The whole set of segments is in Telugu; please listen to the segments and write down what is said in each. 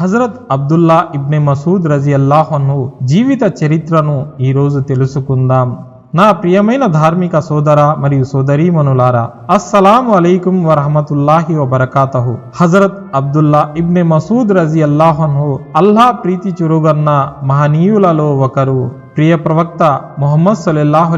హజరత్ అబ్దుల్లా ఇబ్నె మసూద్ రజి అల్లాహను జీవిత చరిత్రను ఈరోజు తెలుసుకుందాం. నా ప్రియమైన ధార్మిక సోదర మరియు సోదరీమనులారా అస్సలాము అలైకుం వరహమతుల్లాహి వరకాతహు హజరత్ అబ్దుల్లా ఇబ్నె మసూద్ రజి అల్లాహను అల్లా ప్రీతి చురుగన్న మహనీయులలో ఒకరు. ప్రియ ప్రవక్త మొహమ్మద్ సల్లల్లాహు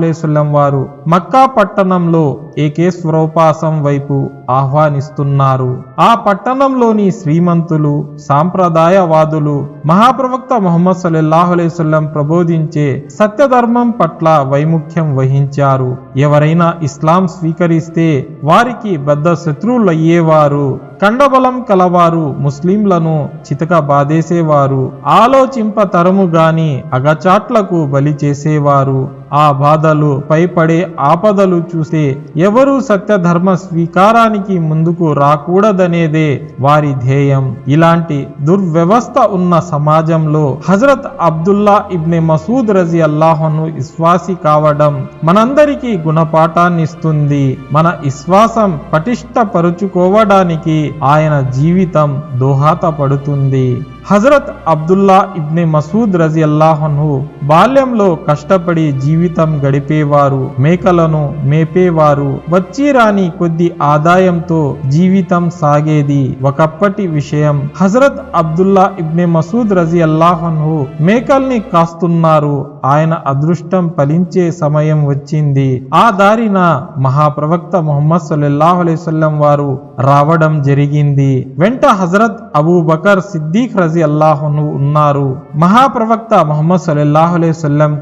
వారు మక్కా పట్టణంలో ఏకేశ్వరోపాసం వైపు ఆహ్వానిస్తున్నారు. ఆ పట్టణంలోని శ్రీమంతులు సాంప్రదాయవాదులు మహాప్రవక్త మొహమ్మద్ సల్లల్లాహు ప్రబోధించే సత్యధర్మం పట్ల వైముఖ్యం వహించారు. ఎవరైనా ఇస్లాం స్వీకరిస్తే వారికి బద్ద శత్రువులయ్యేవారు కండబలం కలవారు ముస్లింలను చితక బాధేసేవారు. ఆలోచింప తరము గాని అగచాట్లకు బలి చేసేవారు. ఆ బాధలు పైపడే ఆపదలు చూసే ఎవరు సత్యధర్మ స్వీకారానికి ముందుకు రాకూడదనేదే వారి ధ్యేయం. ఇలాంటి దుర్వ్యవస్థ ఉన్న సమాజంలో హజరత్ అబ్దుల్లా ఇబ్నె మసూద్ రజి అల్లాహను విశ్వాసి కావడం మనందరికీ గుణపాఠాన్నిస్తుంది. మన విశ్వాసం పటిష్టపరుచుకోవడానికి ఆయన జీవితం దోహదపడుతుంది. హజరత్ అబ్దుల్లా ఇబ్నే మసూద్ రజి అల్లాహన్హు బాల్యంలో కష్టపడి జీవితం గడిపేవారు మేకలను మేపేవారు వచ్చి రాని కొద్ది ఆదాయంతో జీవితం సాగేది. ఒకప్పటి విషయం హజరత్ అబ్దుల్లా ఇబ్నే మసూద్ రజి అల్లాహన్హు మేకల్ని కాస్తున్నారు. ఆయన అదృష్టం ఫలించే సమయం వచ్చింది. ఆ దారిన మహాప్రవక్త మొహమ్మద్ సల్లల్లాహు అలైవల్లం వారు రావడం జరిగింది. వెంట హజరత్ అబూ బకర్ సిద్దిక్ రజి అల్లాహును ఉన్నారు. మహాప్రవక్త మొహమ్మద్ సల్లల్లాహు అలైవల్లం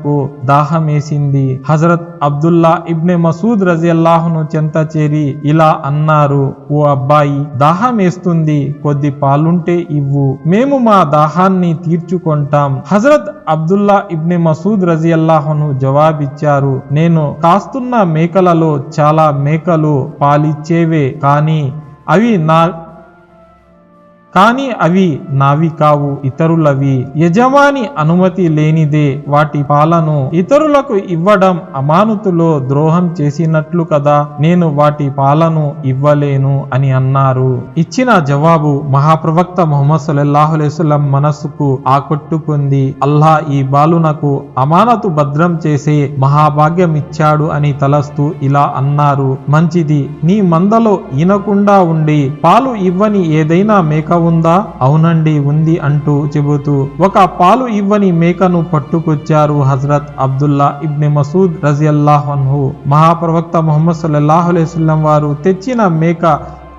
దాహం వేసింది. హజరత్ అబ్దుల్లా ఇబ్నె మసూద్ రజి అల్లాహును చెంత చేరి ఇలా అన్నారు ఓ అబ్బాయి దాహం వేస్తుంది. కొద్ది పాలుంటే ఇవ్వు. మేము మా దాహాన్ని తీర్చుకుంటాం. హజరత్ అబ్దుల్లా ఇబ్నె మసూద్ రజి అల్లాహును జవాబిచ్చారు నేను కాస్తున్న మేకలలో చాలా మేకలు పాలిచ్చేవే. కానీ అవి నా కానీ అవి నావి కావు ఇతరులవి. యజమాని అనుమతి లేనిదే వాటి పాలను ఇతరులకు ఇవ్వడం అమానుతులో ద్రోహం చేసినట్లు కదా నేను వాటి పాలను ఇవ్వలేను అని అన్నారు. ఇచ్చిన జవాబు మహాప్రవక్త మొహమ్మద్ సల్లల్లాహు మనస్సుకు ఆకట్టుకుంది అల్లా ఈ బాలునకు అమానతు భద్రం చేసే మహాభాగ్యం ఇచ్చాడు అని తలస్తూ ఇలా అన్నారు. మంచిది నీ మందలో ఈనకుండా ఉండి పాలు ఇవ్వని ఏదైనా మేక ఉందా? అవునండి ఉంది అంటూ చెబుతూ ఒక పాలు ఇవ్వని మేకను పట్టుకొచ్చారు హజరత్ అబ్దుల్లా ఇబ్ని మసూద్ రజియల్లాహన్హు మహాప్రవక్త ముహమ్మద్ సల్లల్లాహు అలైహి వారు తెచ్చిన మేక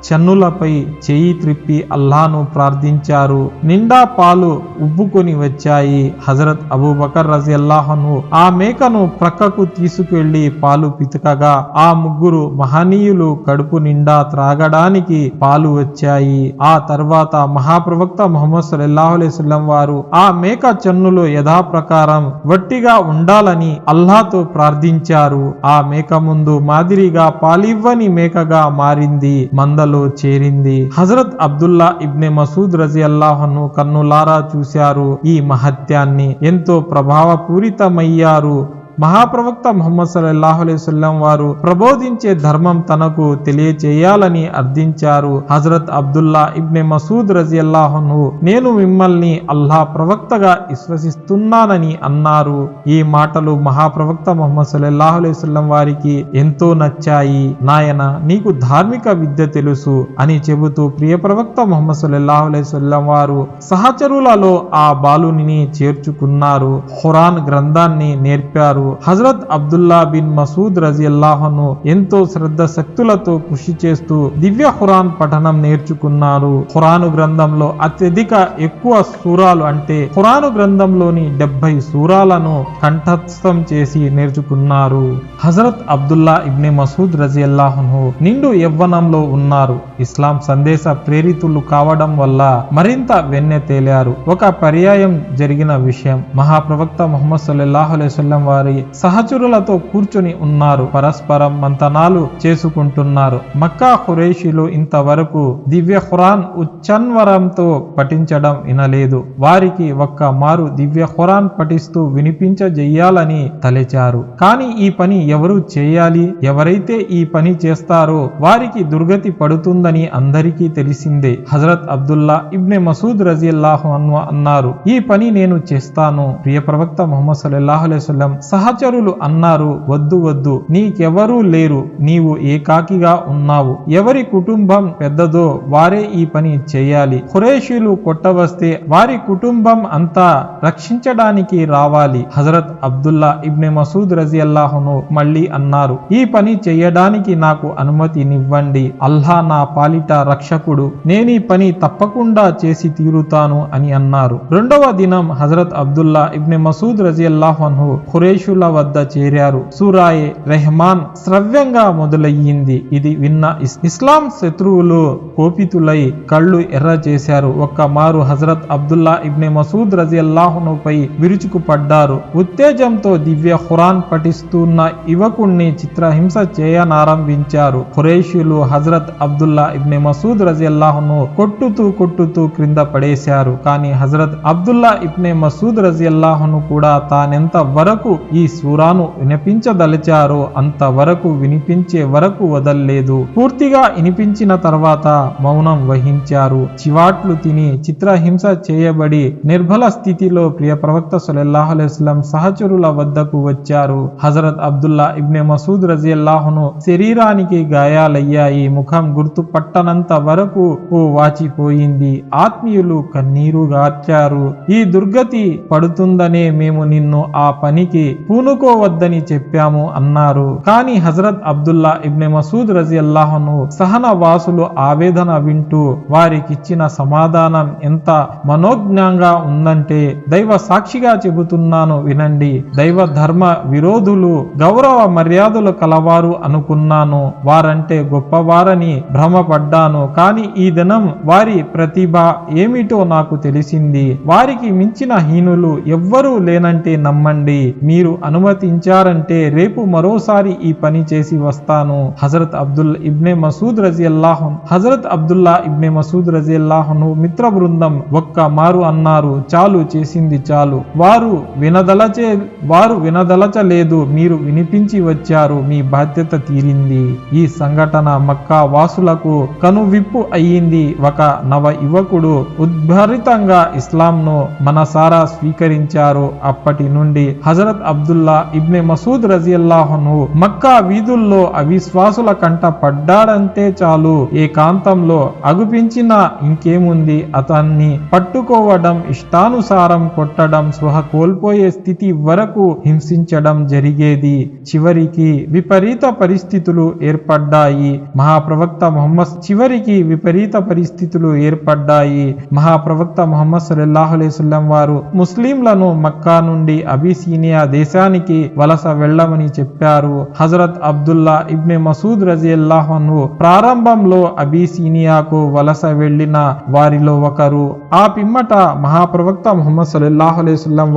చన్నులపై చేయి త్రిప్పి అల్లాను ప్రార్థించారు. నిండా పాలు ఉబ్బుకొని వచ్చాయి. హజరత్ అబూబకర్ రజి అల్లాహను ఆ మేకను ప్రక్కకు తీసుకెళ్ళి పాలు పితకగా ఆ ముగ్గురు మహనీయులు కడుపు నిండా త్రాగడానికి పాలు వచ్చాయి. ఆ తర్వాత మహాప్రవక్త ముహమ్మద్ సల్లాహులేస్లం వారు ఆ మేక చన్నులు యథాప్రకారం వట్టిగా ఉండాలని అల్లాతో ప్రార్థించారు. ఆ మేక ముందు మాదిరిగా పాలివ్వని మేకగా మారింది. మందలు చేరింది. హజరత్ అబ్దుల్లా ఇబ్నె మసూద్ రజి అల్లాహను కన్నులారా చూశారు ఈ మహత్యాన్ని. ఎంతో ప్రభావపూరితమయ్యారు. మహాప్రవక్త ముహమ్మద్ సల్లాహు అలైవల్లం వారు ప్రబోధించే ధర్మం తనకు తెలియచేయాలని అర్థించారు. హజరత్ అబ్దుల్లా ఇబ్నె మసూద్ రజియల్లాహను నేను మిమ్మల్ని అల్లాహ్ ప్రవక్తగా విశ్వసిస్తున్నానని అన్నారు. ఈ మాటలు మహాప్రవక్త ముహమ్మద్ సల్లాహు అలైవల్లం వారికి ఎంతో నచ్చాయి. నాయన నీకు ధార్మిక విద్య తెలుసు అని చెబుతూ ప్రియ ప్రవక్త ముహమ్మద్ సల్లాహు అలైవల్లం వారు సహచరులలో ఆ బాలుని చేర్చుకున్నారు. ఖురాన్ గ్రంథాన్ని నేర్పారు. హజరత్ అబ్దుల్లా బిన్ మసూద్ రజియల్లాహను ఎంతో శ్రద్ధ శక్తులతో కృషి చేస్తూ దివ్య ఖురాన్ పఠనం నేర్చుకున్నారు. ఖురాను గ్రంథంలో అత్యధిక ఎక్కువ సూరాలు అంటే ఖురాను గ్రంథంలోని డెబ్బై సూరాలను కంఠస్థం చేసి నేర్చుకున్నారు. హజరత్ అబ్దుల్లా ఇబ్నె మసూద్ రజియల్లాహను నిండు యవ్వనంలో ఉన్నారు. ఇస్లాం సందేశ ప్రేరితులు కావడం వల్ల మరింత వెన్నె తేలారు. ఒక పర్యాయం జరిగిన విషయం మహాప్రవక్త ముహమ్మద్ సల్లాహు అలైహి వారి సహచరులతో కూర్చుని ఉన్నారు. పరస్పరం మంతనాలు చేసుకుంటున్నారు. మక్కా ఖురేషీలు ఇంతవరకు దివ్య ఖురాన్ ఉచ్చన్వరంతో పఠించడం వినలేదు. వారికి ఒక్క మారు దివ్య ఖురాన్ పఠిస్తూ వినిపించజెయ్యాలని తలెచారు. కానీ ఈ పని ఎవరు చేయాలి? ఎవరైతే ఈ పని చేస్తారో వారికి దుర్గతి పడుతుందని అందరికీ తెలిసిందే. హజరత్ అబ్దుల్లా ఇబ్నె మసూద్ రజీల్లాహు అన్వ అన్నారు. ఈ పని నేను చేస్తాను. ప్రియ ప్రవక్త ముహమ్మద్ సల్లల్లాహు అలైహి వసల్లం సహచరులు అన్నారు వద్దు వద్దు నీకెవరూ లేరు నీవు ఏకాకిగా ఉన్నావు. ఎవరి కుటుంబం పెద్దదో వారే ఈ పని చేయాలి. ఖురేషీలు కొట్టవస్తే వారి కుటుంబం అంతా రక్షించడానికి రావాలి. హజరత్ అబ్దుల్లా ఇబ్నె మసూద్ రజియల్లాహును మళ్ళీ అన్నారు ఈ పని చేయడానికి నాకు అనుమతినివ్వండి అల్లా నా పాలిట రక్షకుడు. నేను ఈ పని తప్పకుండా చేసి తీరుతాను అని అన్నారు. రెండవ దినం హజరత్ అబ్దుల్లా ఇబ్నె మసూద్ రజియల్లాహు కురేషుల వద్ద చేరారు. సూరాయే రెహమాన్ శ్రవ్యంగా మొదలయ్యింది. ఇది విన్న ఇస్లాం శత్రువులు కోపితులై కళ్ళు ఎర్ర చేశారు ఒక్క మారు హజరత్ అబ్దుల్లా ఇబ్నె మసూద్ రజియల్లాహును పై విరుచుకుపడ్డారు. ఉత్తేజంతో దివ్య ఖురాన్ పఠిస్తున్న యువకుణ్ణి చిత్రహింస చేయనారంభించారు. ఖురేషీలు హజరత్ అబ్దుల్లా ఇబ్నె మసూద్ రజియల్లాహును కొట్టుతూ కొట్టుతూ క్రింద పడేశారు. కానీ హజరత్ అబ్దుల్లా ఇబ్నె మసూద్ రజియల్లాహును కూడా తానెంత వరకు ఈ సూరాను వినిపించదలిచారో అంతవరకు వినిపించే వరకు వదల్లేదు. పూర్తిగా వినిపించిన తర్వాత మౌనం వహించారు. చివాట్లు తిని చిత్రహింస చేయబడి నిర్భల స్థితిలో ప్రియ ప్రవక్త సల్లల్లాహు సహచరుల వద్దకు వచ్చారు. హజరత్ అబ్దుల్లా ఇబ్నె మసూద్ రజియల్లాహును శరీరానికి గాయాలయ్యాయి. ముఖం గుర్తు పట్టనంత వరకు ఓ వాచిపోయింది ఆత్మీయులు కన్నీరు గార్చారు. ఈ దుర్గతి పడుతుందనే మేము నిన్ను ఆ పనికి పూనుకోవద్దని చెప్పాము అన్నారు. కానీ హజరత్ అబ్దుల్లా ఇబ్నె మసూద్ రజియల్లాహును సహన వాసులు ఆవేదన వింటూ వారికిచ్చిన సమాధానం ఎంత మనోజ్ఞంగా ఉందంటే దైవ సాక్షిగా చెబుతున్నాను వినండి. దైవ ధర్మ విరోధులు గౌరవ మర్యాదలు కలవారు అనుకున్నాను. వారంటే గొప్పవారని భ్రమపడ్డాను. కానీ ఈ దినం వారి ప్రతిభ ఏమిటో నాకు తెలిసింది. వారికి మించిన హీనులు ఎవ్వరూ లేనంటే నమ్మండి. మీరు అనుమతించారంటే రేపు మరోసారి ఈ పని చేసి వస్తాను. హజరత్ అబ్దుల్ ఇబ్నే మసూద్ రజియల్లాహన్ హజరత్ అబ్దుల్లా ఇబ్నే మసూద్ రజియల్లాహను మిత్ర బృందం ఒక్క మారు అన్నారు. చాలు చేసింది చాలు. వారు వినదలచే వారు వినదలచలేదు. మీరు వినిపించి వచ్చారు. మీ బాధ్యత తీరింది. ఈ సంఘటన మక్కా వాసులకు కనువిప్పు అయ్యింది. ఒక నవ యువకుడు ఉద్భరితంగా ఇస్లాంను మనసారా స్వీకరించారు. అప్పటి నుండి హజరత్ అబ్దుల్లా ఇబ్నె మసూద్ రజియల్లాహను మక్కా వీధుల్లో అవిశ్వాసుల కంట పడ్డాడంతే చాలు. ఏ కాంతంలో అగుపించినా ఇంకేముంది? అతన్ని పట్టుకోవడం ఇష్టానుసారం కొట్టడం స్పృహ కోల్పోయే స్థితి వరకు హింసించడం జరిగేది. చివరికి విపరీత పరిస్థితులు ఏర్పడ్డాయి. మహాప్రవక్త మొహమ్మద్ చివరికి విపరీత పరిస్థితులు ఏర్పడ్డాయి. మహాప్రవక్త మొహమ్మద్ సల్లాహులేసుల్లం వారు ముస్లింలను మక్కా నుండి అబిసీనియా దేశ దేశానికి వలస వెళ్ళమని చెప్పారు. హజరత్ అబ్దుల్లా ఇబ్నె మసూద్ రజియల్లాహను ప్రారంభంలో అబీసీనియాకు వలస వెళ్ళిన వారిలో ఒకరు. ఆ పిమ్మట మహాప్రవక్త ముహమ్మద్ సల్లల్లాహు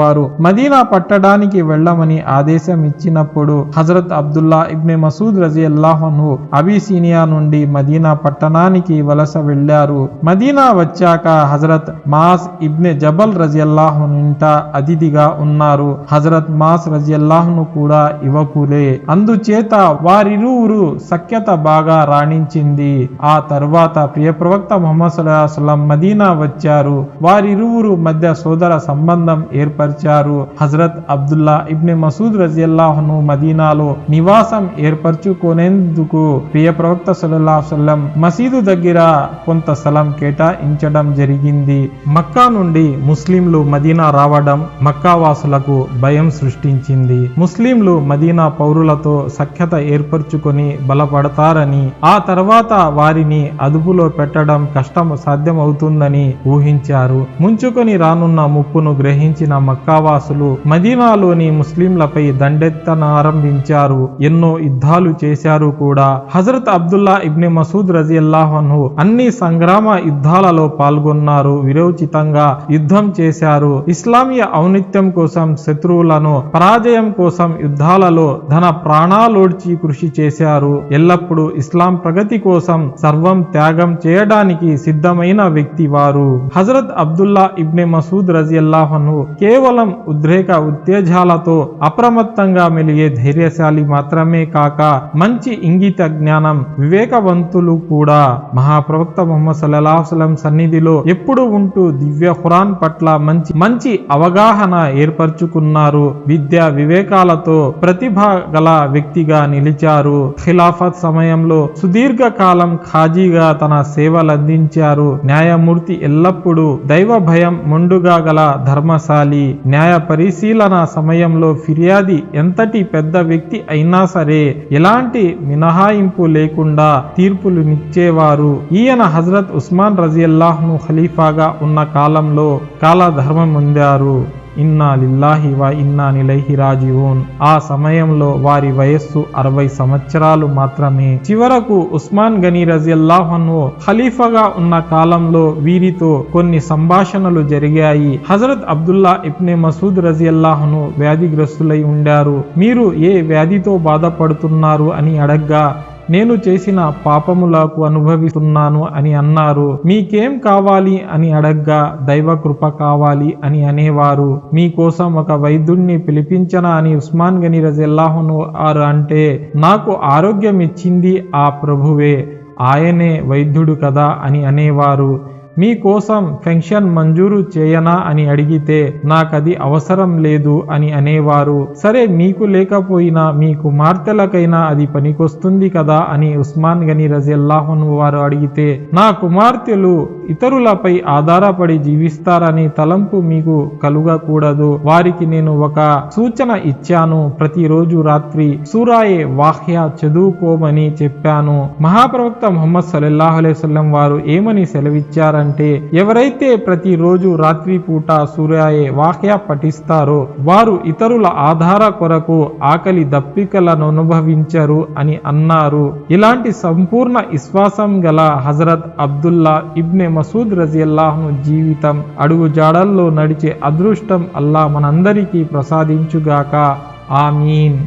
వారు మదీనా పట్టడానికి వెళ్ళమని ఆదేశం ఇచ్చినప్పుడు హజరత్ అబ్దుల్లా ఇబ్నె మసూద్ రజియల్లాహను అబీసీనియా నుండి మదీనా పట్టణానికి వలస వెళ్ళారు మదీనా వచ్చాక హజరత్ మాస్ ఇబ్నె జబల్ రజియల్లాహు ఇంట అతిథిగా ఉన్నారు. హజరత్ మాస్ రజల్లాహ్ను కూడా ఇవ్వకులే. అందుచేత వారిరువురు సఖ్యత బాగా రాణించింది. ఆ తర్వాత ప్రియ ప్రవక్త ముహమ్మద్ సుల్లాహం మదీనా వచ్చారు. వారిరువురు మధ్య సోదర సంబంధం ఏర్పరిచారు. హజరత్ అబ్దుల్లా ఇబ్ని మసూద్ రజియల్లాహును మదీనాలో నివాసం ఏర్పరచుకునేందుకు ప్రియ ప్రవక్త సుల్లాహం మసీదు దగ్గర కొంత స్థలం కేటాయించడం జరిగింది. మక్కా నుండి ముస్లింలు మదీనా రావడం మక్కా వాసులకు భయం సృష్టించింది ముస్లింలు మదీనా పౌరులతో సఖ్యత ఏర్పరచుకొని బలపడతారని ఆ తర్వాత వారిని అదుపులో పెట్టడం కష్టం సాధ్యమవుతుందని ఊహించారు. ముంచుకొని రానున్న ముప్పును గ్రహించిన మక్కావాసులు మదీనాలోని ముస్లింలపై దండెత్తనారంభించారు. ఎన్నో యుద్ధాలు చేశారు కూడా. హజరత్ అబ్దుల్లా ఇబ్ని మసూద్ రజియల్లాహను అన్ని సంగ్రామ యుద్ధాలలో పాల్గొన్నారు. విరోచితంగా యుద్ధం చేశారు. ఇస్లామీయ ఔన్నత్యం కోసం శత్రువులను పరా పరాజయం కోసం యుద్ధాలలో ధన ప్రాణాలోడ్చి కృషి చేశారు. ఎల్లప్పుడూ ఇస్లాం ప్రగతి కోసం సర్వం త్యాగం చేయడానికి సిద్ధమైన వ్యక్తి వారు. హజరత్ అబ్దుల్లా ఇబ్నె మసూద్ రజియల్లాహను కేవలం ఉద్రేక ఉత్తేజాలతో అప్రమత్తంగా మెలిగే ధైర్యశాలి మాత్రమే కాక మంచి ఇంగిత జ్ఞానం వివేకవంతులు కూడా. మహాప్రవక్త ముహమ్మద్ సల్లాహం సన్నిధిలో ఎప్పుడు ఉంటూ దివ్య ఖురాన్ పట్ల మంచి మంచి అవగాహన ఏర్పరచుకున్నారు. విద్య వివేకాలతో ప్రతిభ గల వ్యక్తిగా నిలిచారు. ఖిలాఫత్ సమయంలో సుదీర్ఘ కాలం ఖాజీగా తన సేవలందించారు. న్యాయమూర్తి ఎల్లప్పుడూ దైవ భయం మొండుగా గల ధర్మశాలి. న్యాయ పరిశీలన సమయంలో ఫిర్యాది ఎంతటి పెద్ద వ్యక్తి అయినా సరే ఎలాంటి మినహాయింపు లేకుండా తీర్పులు నిచ్చేవారు. ఈయన హజరత్ ఉస్మాన్ రజియల్లాహ్ను ఖలీఫాగా ఉన్న కాలంలో కాలధర్మం పొందారు. ఇన్నా లిల్లాహి వా ఇన్నా నిలైహి రాజీవోన్ ఆ సమయంలో వారి వయస్సు అరవై సంవత్సరాలు మాత్రమే. చివరకు ఉస్మాన్ గనీ రజియల్లాహను ఖలీఫాగా ఉన్న కాలంలో వీరితో కొన్ని సంభాషణలు జరిగాయి. హజరత్ అబ్దుల్లా ఇబ్నే మసూద్ రజియల్లాహను వ్యాధిగ్రస్తులై ఉండారు. మీరు ఏ వ్యాధితో బాధపడుతున్నారు? అని అడగ్గా నేను చేసిన పాపములకు అనుభవిస్తున్నాను అని అన్నారు. మీకేం కావాలి అని అడగ్గా దైవ కృప కావాలి అని అనేవారు. మీకోసం ఒక వైద్యుణ్ణి పిలిపించనా అని ఉస్మాన్ గని రజల్లాహును ఆరు అంటే నాకు ఆరోగ్యం ఇచ్చింది ఆ ప్రభువే. ఆయనే వైద్యుడు కదా అని అనేవారు. మీకోసం పెన్షన్ మంజూరు చేయనా? అని అడిగితే నాకది అవసరం లేదు అని అనేవారు. సరే మీకు లేకపోయినా మీ కుమార్తెలకైనా అది పనికొస్తుంది కదా? అని ఉస్మాన్ గని రజల్లాహన్ వారు అడిగితే నా కుమార్తెలు ఇతరులపై ఆధారపడి జీవిస్తారని తలంపు మీకు కలుగకూడదు. వారికి నేను ఒక సూచన ఇచ్చాను. ప్రతిరోజు రాత్రి సూరాయే వాహ్య చదువుకోమని చెప్పాను. మహాప్రవక్త మొహమ్మద్ సల్లల్లాహు అలైహి వారు ఏమని సెలవిచ్చారని సెలవిచ్చారంటే ఎవరైతే ప్రతిరోజు రాత్రి పూట సూర్యాయే వాక్య పఠిస్తారో వారు ఇతరుల ఆధార కొరకు ఆకలి దప్పికలను అనుభవించరు అని అన్నారు. ఇలాంటి సంపూర్ణ విశ్వాసం గల హజరత్ అబ్దుల్లా ఇబ్నె మసూద్ రజియల్లాహ్ను జీవితం అడుగు జాడల్లో నడిచే అదృష్టం అల్లా మనందరికీ ప్రసాదించుగాక. ఆమీన్.